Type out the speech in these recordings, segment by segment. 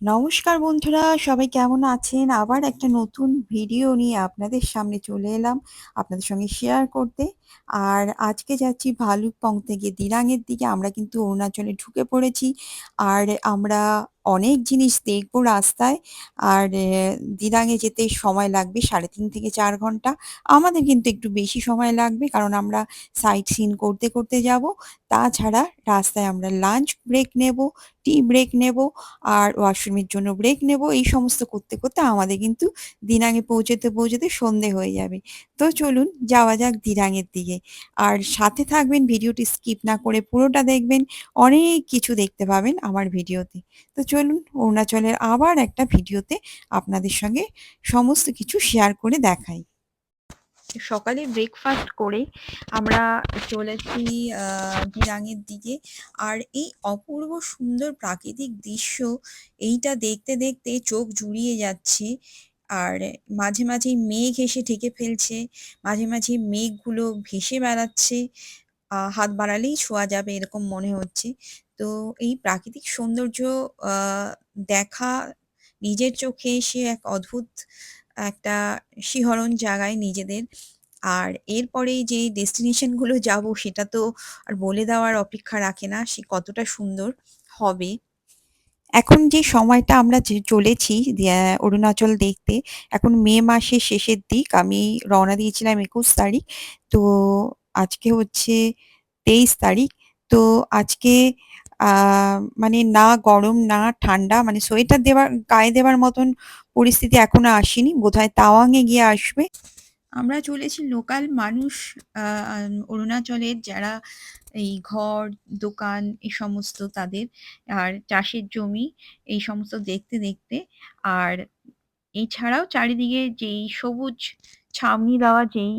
নমস্কার বন্ধুরা, সবাই কেমন আছেন? আবার একটা নতুন ভিডিও নিয়ে আপনাদের সামনে চলে এলাম আপনাদের সঙ্গে শেয়ার করতে। আর আজকে যাচ্ছি ভালুকপং থেকে দিরাঙের দিকে। আমরা কিন্তু অরুণাচলে ঢুকে পড়েছি। আর আমরা অনেক জিনিস দেখব রাস্তায়। আর দিরাঙে যেতে সময় লাগবে ৩.৫ থেকে চার ঘণ্টা। আমাদের কিন্তু একটু বেশি সময় লাগবে কারণ আমরা সাইট সিন করতে, করতে যাব। তাছাড়া রাস্তায় আমরা লাঞ্চ ব্রেক নেব, টি ব্রেক নেব আর ওয়াশরুমের জন্য ব্রেক নেব। এই সমস্ত করতে, করতে আমাদের কিন্তু দিরাংয়ে পৌঁছতে, পৌঁছতে সন্ধে হয়ে যাবে। তো চলুন যাওয়া যাক দিরাংয়ের দিকে। আর সাথে থাকবেন ভিডিওটি স্কিপ না করে পুরোটা দেখবেন। অনেক কিছু দেখতে পাবেন আমার ভিডিওতে। তো চলুন অরুণাচলের আবার একটা ভিডিওতে আপনাদের সঙ্গে সমস্ত কিছু শেয়ার করে দেখাই। সকালে ব্রেকফাস্ট করে আমরা চলেছি আ দিরাংয়ের দিকে। আর এই অপূর্ব সুন্দর প্রাকৃতিক দৃশ্য এইটা দেখতে, দেখতে চোখ জুড়িয়ে যাচ্ছে। আর মাঝে, মাঝেই মেঘ এসে ঢেকে ফেলছে। মাঝে, মাঝে মেঘগুলো ভেসে বেড়াচ্ছে। হাত বাড়ালেই ছোঁয়া যাবে এরকম মনে হচ্ছে। তো এই প্রাকৃতিক সৌন্দর্য দেখা নিজের চোখে সে এক অদ্ভুত একটা শিহরণ জাগায় নিজেদের। আর এরপরেই যে ডেস্টিনেশনগুলো যাব সেটা তো আর বলে দেওয়ার অপেক্ষা রাখে না। সে কতটা সুন্দর হবে। এখন যে সময়টা আমরা চলেছি অরুণাচল দেখতে, এখন মে মাসের শেষের দিক। আমি রওনা দিয়েছিলাম ২১ তারিখ। তো আজকে হচ্ছে ২৩ তারিখ। তো আজকে মানে না গরম না ঠান্ডা মানে সোয়েটার দেওয়ার গায়ে দেওয়ার মতন পরিস্থিতি এখনও আসেনি। বোধহয় তাওয়াংয়ে গিয়ে আসবে। আমরা চলেছি লোকাল মানুষ অরুণাচলের যারা এই ঘর, দোকান এই সমস্ত তাদের। আর চাষের জমি এই সমস্ত দেখতে, দেখতে। আর এছাড়াও চারিদিকে যেই সবুজ ছাউনি দেওয়া যেই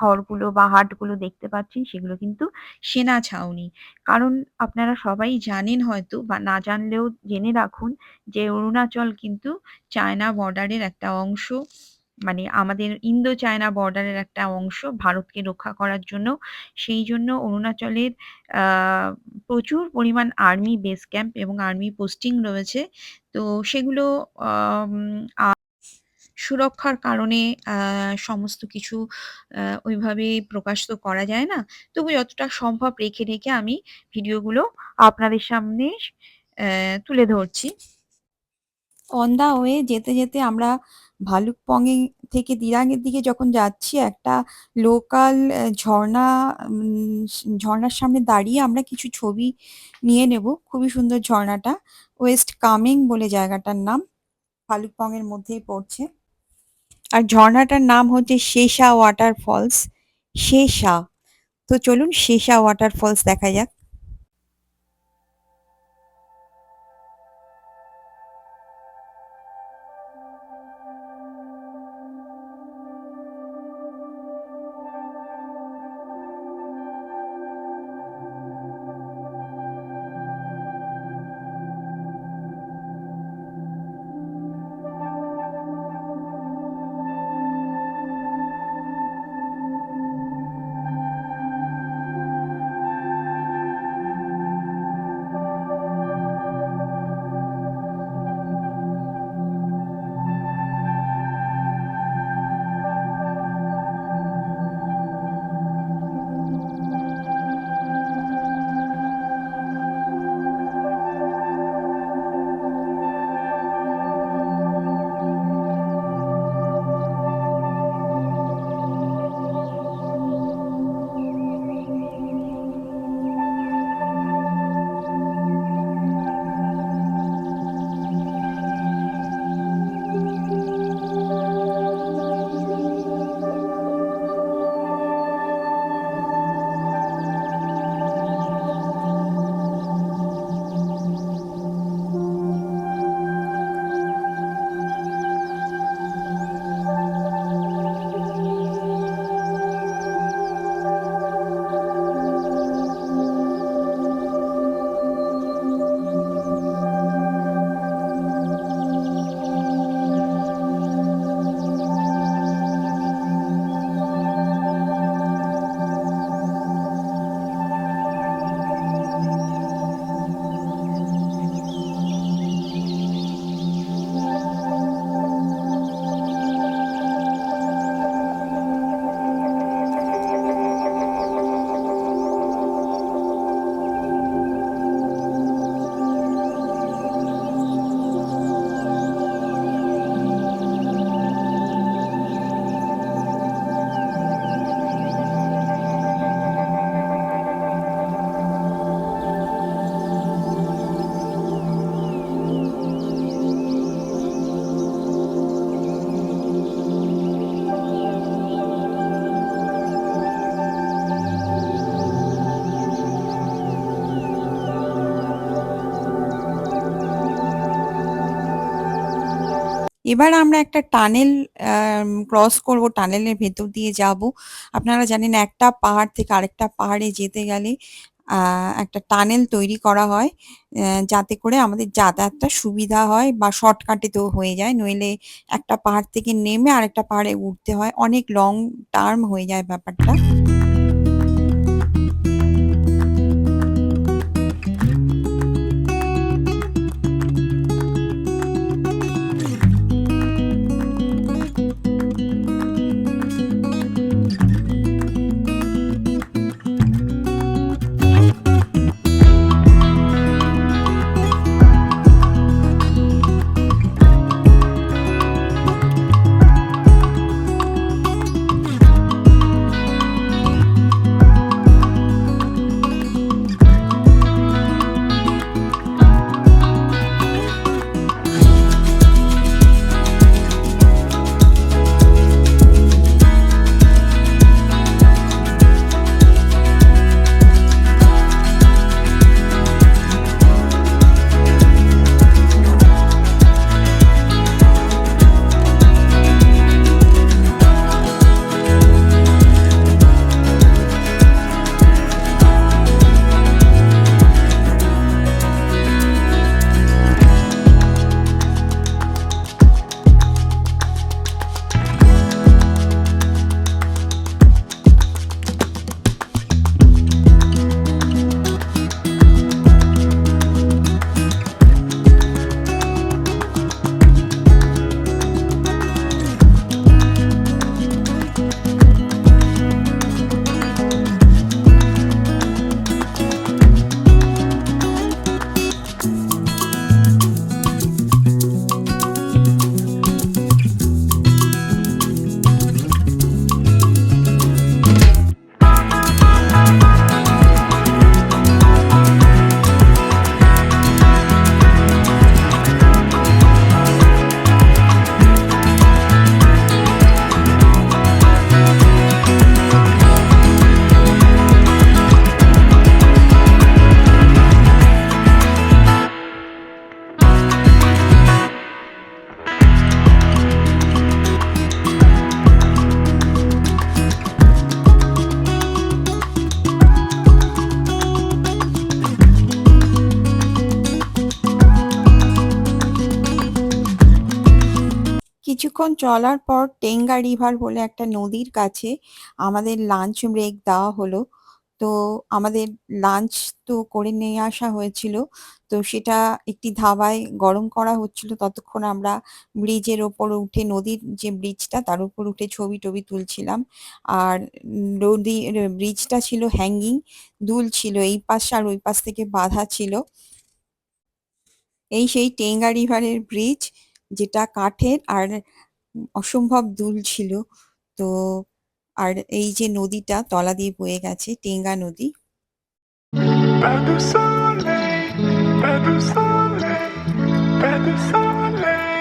ঘরগুলো বা হাটগুলো দেখতে পাচ্ছেন সেগুলো কিন্তু সেনা ছাউনি। কারণ আপনারা সবাই জানেন হয়তো বা না জানলেও জেনে রাখুন যে অরুণাচল কিন্তু চায়না বর্ডারের একটা অংশ। মানে আমাদের ইন্দো চায়না বর্ডারের একটা অংশ ভারতকে রক্ষা করার জন্য। সেই জন্য অরুণাচলের প্রচুর পরিমাণ আর্মি বেস ক্যাম্প এবং আর্মি পোস্টিং রয়েছে। তো সেগুলো সুরক্ষার কারণে সমস্ত কিছু ওইভাবে প্রকাশ তো করা যায় না। তবু যতটা সম্ভব রেখে, রেখে আমি ভিডিওগুলো আপনাদের সামনে তুলে ধরছি। অন দা ওয়ে যেতে, যেতে আমরা ভালুকপং-এ থেকে দিরাংয়ের দিকে যখন যাচ্ছি একটা লোকাল ঝর্ণা ঝর্ণার সামনে দাঁড়িয়ে আমরা কিছু ছবি নিয়ে নেব। খুবই সুন্দর ঝর্ণাটা। ওয়েস্ট কামিং বলে জায়গাটার নাম। ভালুকপং-এর মধ্যেই পড়ছে। আর ঝর্ণাটার নাম হচ্ছে শেষা ওয়াটার ফলস, শেষা তো চলুন শেষা ওয়াটার ফলস দেখা যাক। এবার আমরা একটা টানেল ক্রস করব। টানেলের ভেতর দিয়ে যাব। আপনারা জানেন একটা পাহাড় থেকে আরেকটা পাহাড়ে যেতে গেলে একটা টানেল তৈরি করা হয়। যাতে করে আমাদের যাতায়াতটা সুবিধা হয় বা শর্টকাটে তো হয়ে যায়। নইলে একটা পাহাড় থেকে নেমে আরেকটা পাহাড়ে উঠতে হয়। অনেক লং টার্ম হয়ে যায় ব্যাপারটা। কিছুক্ষণ চলার পর টেঙ্গা রিভার বলে একটা নদীর কাছে আমাদের লাঞ্চ ব্রেক দেওয়া হলো। তো আমাদের লাঞ্চ তো করে নিয়ে আসা হয়েছিল। তো সেটা একটি ধাবায় গরম করা হচ্ছিল। ততক্ষণ আমরা ব্রিজের ওপর উঠে, নদীর যে ব্রিজটা তার উপর উঠে ছবি-টবি তুলছিলাম। আর নদীর ব্রিজটা ছিল হ্যাঙ্গিং দুল ছিল এই পাশ আর ওই পাশ থেকে বাঁধা ছিল। এই সেই টেঙ্গা রিভারের ব্রিজ যেটা কাঠের আর অসম্ভব দুলছিল। তো আর এই যে নদীটা তলা দিয়ে বয়ে গেছে টেঙ্গা নদী। Pas de soleil, pas de soleil, pas de soleil,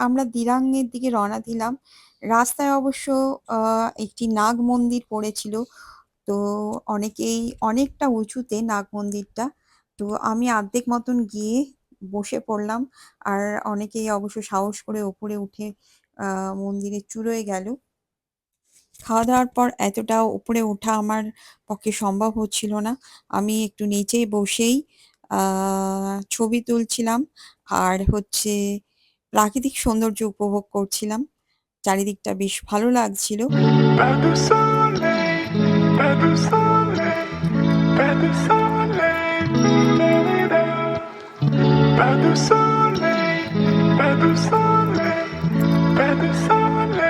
আমার দি আমরা দিরাংয়ের দিকে রওনা দিলাম। রাস্তায় অবশ্য একটি নাগ মন্দির পড়েছিল। তো অনেকেই, অনেকটা উঁচুতে নাগ মন্দিরটা। তো আমি আর্ধেক মতন গিয়ে বসে পড়লাম। আর অনেকেই অবশ্য সাহস করে ওপরে উঠে, আ মন্দিরের চূড়োয় গেল। খাওয়া-দাওয়ার পর এতটা উপরে ওঠা আমার পক্ষে সম্ভব হচ্ছিল না। আমি একটু নিচে বসেই ছবি তুলছিলাম। আর হচ্ছে প্রাকৃতিক সৌন্দর্য উপভোগ করছিলাম। চারিদিকটা বেশ ভালো লাগছিল। Pas de soleil, pas de soleil, pas de soleil,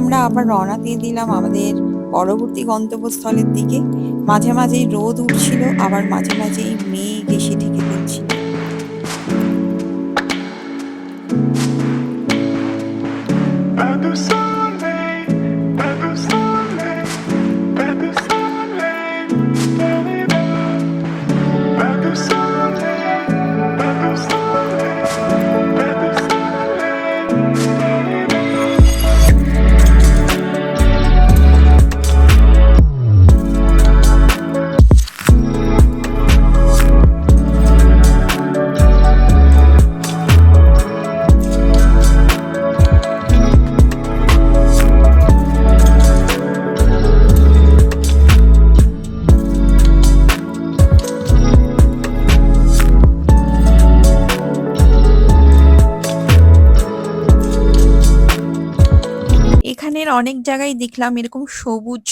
আমরা আবার রওনা দিয়ে দিলাম আমাদের পরবর্তী গন্তব্যস্থলের দিকে। মাঝে, মাঝেই রোদ উঠছিল আবার মাঝে, মাঝেই মেঘ এসে ঢেকে দিচ্ছিল। অনেক জায়গায় দেখলাম এরকম সবুজ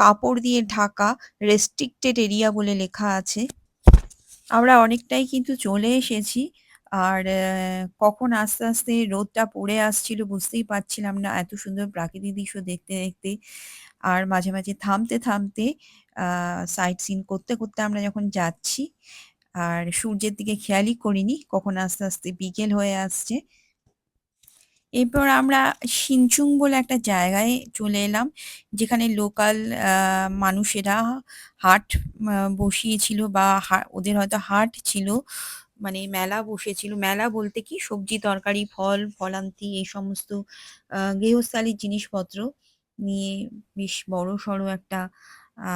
কাপড় দিয়ে ঢাকা রেস্ট্রিক্টেড এরিয়া বলে লেখা আছে। আমরা অনেকটাই কিন্তু চলে এসেছি। আর কখন আস্তে, আস্তে রোদটা পড়ে আসছিল বুঝতেই পারছিলাম না। এত সুন্দর প্রাকৃতিক দৃশ্য দেখতে, দেখতে। আর মাঝে, মাঝে থামতে, থামতে সাইট সিন করতে, করতে আমরা যখন যাচ্ছি আর সূর্যের দিকে খেয়ালই করিনি কখন আস্তে, আস্তে বিকেল হয়ে আসছে। এরপর আমরা সিনচুং বলে একটা জায়গায় চলে এলাম। যেখানে লোকাল মানুষেরা হাট বসিয়েছিল বা ওদের হয়তো হাট ছিল। মানে মেলা বসেছিল। মেলা বলতে কি সবজি, তরকারি, ফল, ফলান্তি এই সমস্ত গৃহস্থালির জিনিসপত্র নিয়ে বেশ বড়সড় একটা আ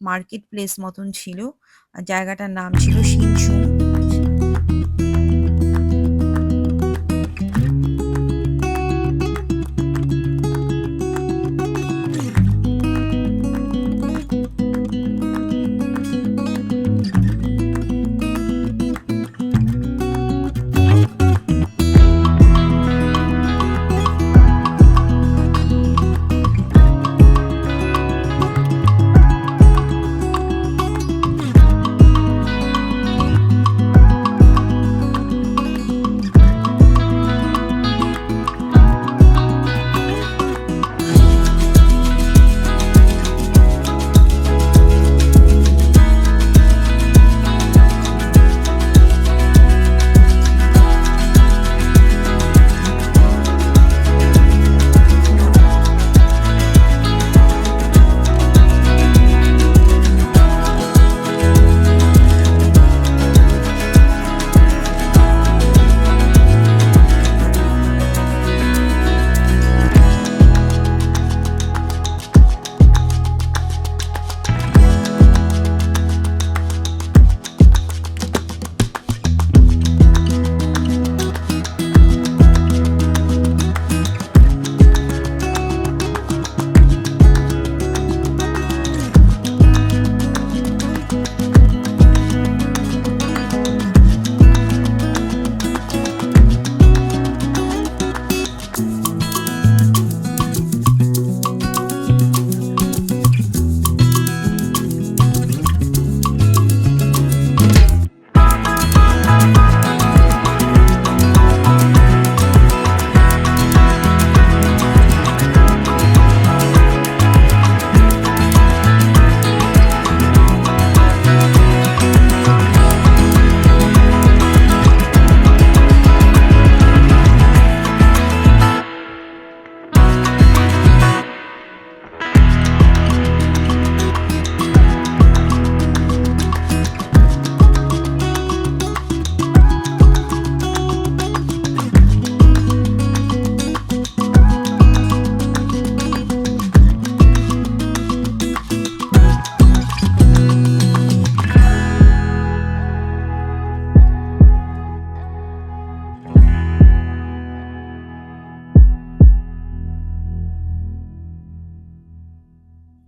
মার্কেট প্লেস মতন ছিল। জায়গাটার নাম ছিল সিনচুং।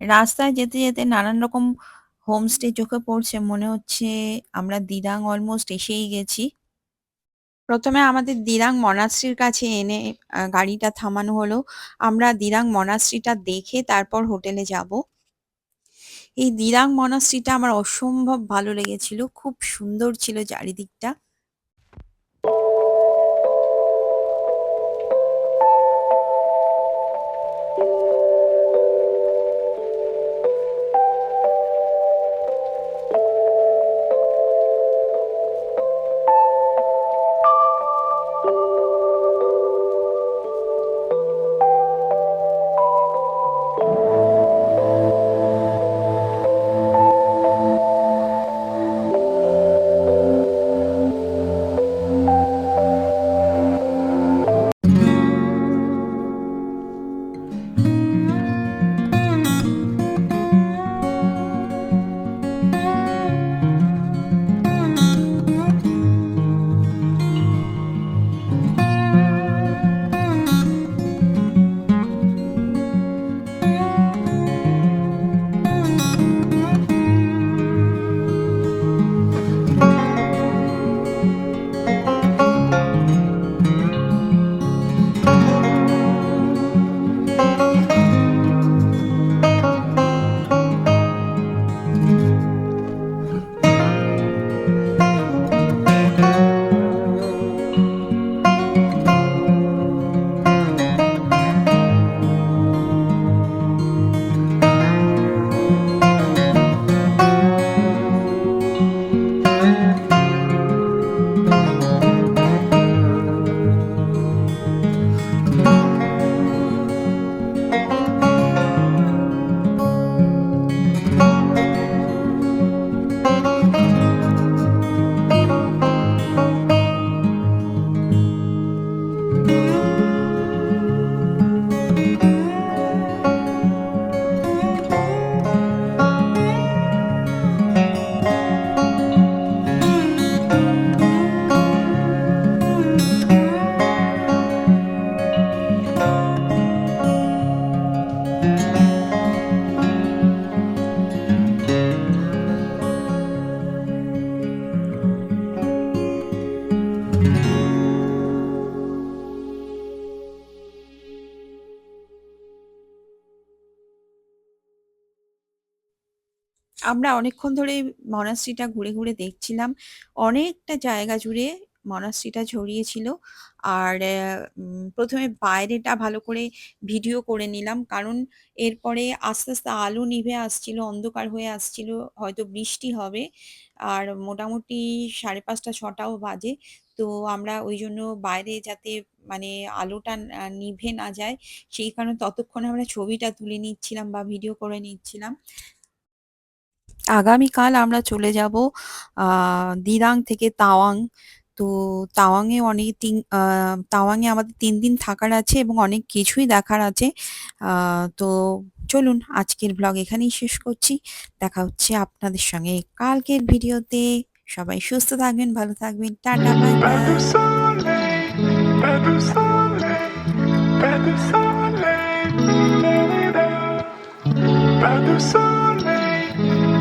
রাস্তায় যেতে, যেতে নানান রকম হোমস্টে চোখে পড়ছে। মনে হচ্ছে আমরা দিরাং অলমোস্ট এসেই গেছি। প্রথমে আমাদের দিরাং মনাস্ট্রির কাছে এনে গাড়িটা থামানো হলো। আমরা দিরাং মনাস্ট্রিটা দেখে তারপর হোটেলে যাব এই দিরাং মনাস্ট্রিটা আমার অসম্ভব ভালো লেগেছিল। খুব সুন্দর ছিল চারিদিকটা। আমরা অনেকক্ষণ ধরে মনাস্ট্রিটা ঘুরে, ঘুরে দেখছিলাম। অনেকটা জায়গা জুড়ে মনাস্ট্রিটা ছড়িয়েছিল আর অ্যা উম ১ম এ বাইরেটা ভালো করে ভিডিও করে নিলাম। কারণ এরপরে আস্তে, আস্তে আলো নিভে আসছিল, অন্ধকার হয়ে আসছিল। হয়তো বৃষ্টি হবে। আর মোটামুটি ৫:৩০ ৬টাও বাজে। তো আমরা ওই জন্য বাইরে যাতে মানে আলোটা নিভে না যায়, সেই কারণে ততক্ষণে আমরা ছবিটা তুলে নিচ্ছিলাম বা ভিডিও করে নিচ্ছিলাম। আগামীকাল আমরা চলে যাব দিরাং থেকে তাওয়াং। তো তাওয়াংয়ে অনেক তিন তাওয়াংয়ে আমাদের তিন দিন থাকার আছে এবং অনেক কিছুই দেখার আছে। তো চলুন আজকের ব্লগ এখানেই শেষ করছি। দেখা হচ্ছে আপনাদের সঙ্গে কালকের ভিডিওতে। সবাই সুস্থ থাকবেন, ভালো থাকবেন। Tata bye bye.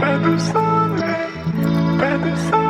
Baby Sunday, Baby Sunday.